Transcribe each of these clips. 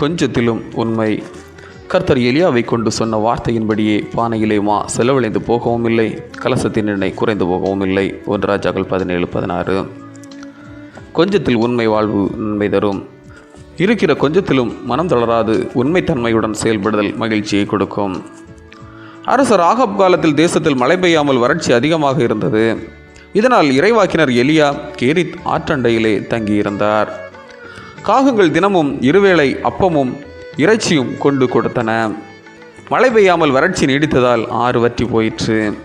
கொஞ்சத்திலும் உண்மை. கர்த்தர் எலியாவை கொண்டு சொன்ன வார்த்தையின்படியே பானையிலே மா செலவழிந்து போகவும் இல்லை கலசத்தின் எண்ணெய் குறைந்து போகவும் இல்லை ஒன்று ராஜாக்கள் பதினேழு பதினாறு. கொஞ்சத்தில் உண்மை வாழ்வு நன்மை தரும். இருக்கிற கொஞ்சத்திலும் மனம் தளராது. உண்மைத்தன்மையுடன் செயல்படுதல் மகிழ்ச்சியை கொடுக்கும். அரசர் ஆகப் காலத்தில் தேசத்தில் மழை பெய்யாமல் வறட்சி அதிகமாக இருந்தது. இதனால் இறைவாக்கினர் எலியா கேரித் ஆற்றண்டையிலே தங்கியிருந்தார். காகங்கள் தினமும் இருவேளை அப்பமும் இறைச்சியும் கொண்டு கொடுத்தன. மழை பெய்யாமல் வறட்சி நீடித்ததால் ஆறு வற்றி போயிற்று.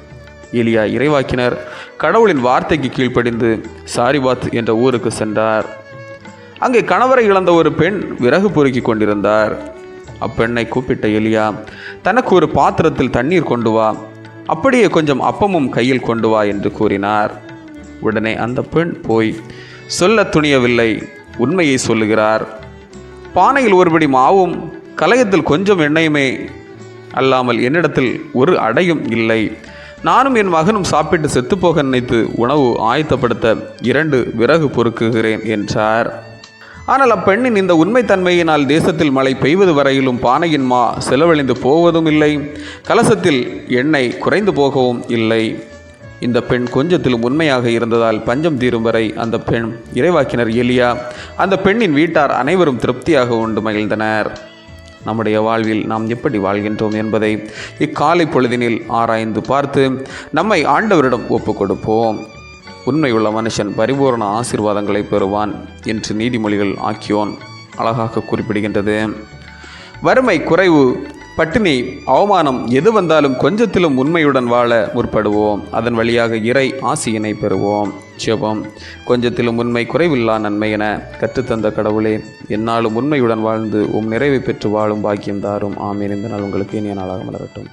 எலியா இறைவாக்கினர் கடவுளின் வார்த்தைக்கு கீழ்ப்படிந்து சாரிபாத் என்ற ஊருக்கு சென்றார். அங்கே கணவரை இழந்த ஒரு பெண் விறகு பொறுக்கி கொண்டிருந்தார். அப்பெண்ணை கூப்பிட்ட எலியா தனக்கு ஒரு பாத்திரத்தில் தண்ணீர் கொண்டு வா. அப்படியே கொஞ்சம் அப்பமும் கையில் கொண்டு வா என்று கூறினார். உடனே அந்த பெண் போய் சொல்ல துணியவில்லை. உண்மையை சொல்லுகிறார். பானையில் ஒருபடி மாவும் கலையத்தில் கொஞ்சம் எண்ணெயுமே அல்லாமல் என்னிடத்தில் ஒரு அடையும் இல்லை. நானும் என் மகனும் சாப்பிட்டு செத்துப்போக நினைத்து உணவு ஆயத்தப்படுத்த இரண்டு விறகு பொறுக்குகிறேன் என்றார். ஆனால் அப்பெண்ணின் இந்த உண்மைத்தன்மையினால் தேசத்தில் மழை பெய்வது வரையிலும் பானையின் மா செலவழிந்து போவதும் இல்லை. கலசத்தில் எண்ணெய் குறைந்து போகவும் இல்லை. இந்த பெண் கொஞ்சத்திலும் உண்மையாக இருந்ததால் பஞ்சம் தீரும் வரை அந்த பெண் இறைவாக்கினர் எலியா அந்த பெண்ணின் வீட்டார் அனைவரும் திருப்தியாக உண்டு மகிழ்ந்தனர். நம்முடைய வாழ்வில் நாம் எப்படி வாழ்கின்றோம் என்பதை இக்காலை பொழுதினில் ஆராய்ந்து பார்த்து நம்மை ஆண்டவரிடம் ஒப்பு கொடுப்போம் உண்மையுள்ள மனுஷன் பரிபூரண ஆசீர்வாதங்களை பெறுவான் என்று நீதிமொழிகள் ஆக்கியோன் அழகாக குறிப்பிடுகின்றது. வறுமை குறைவு பட்டினி அவமானம் எது வந்தாலும் கொஞ்சத்திலும் உண்மையுடன் வாழ முற்படுவோம். அதன் வழியாக இறை ஆசியினை பெறுவோம். ஜெபம் கொஞ்சத்திலும் உண்மை குறைவில்லா நன்மை என கற்றுத்தந்த கடவுளே என்னாலும் உண்மையுடன் வாழ்ந்து உம் நிறைவை பெற்று வாழும் பாக்கியம் தாரும். ஆமீன். இந்த நாள் உங்களுக்கு இனிய நாளாக மலரட்டும்.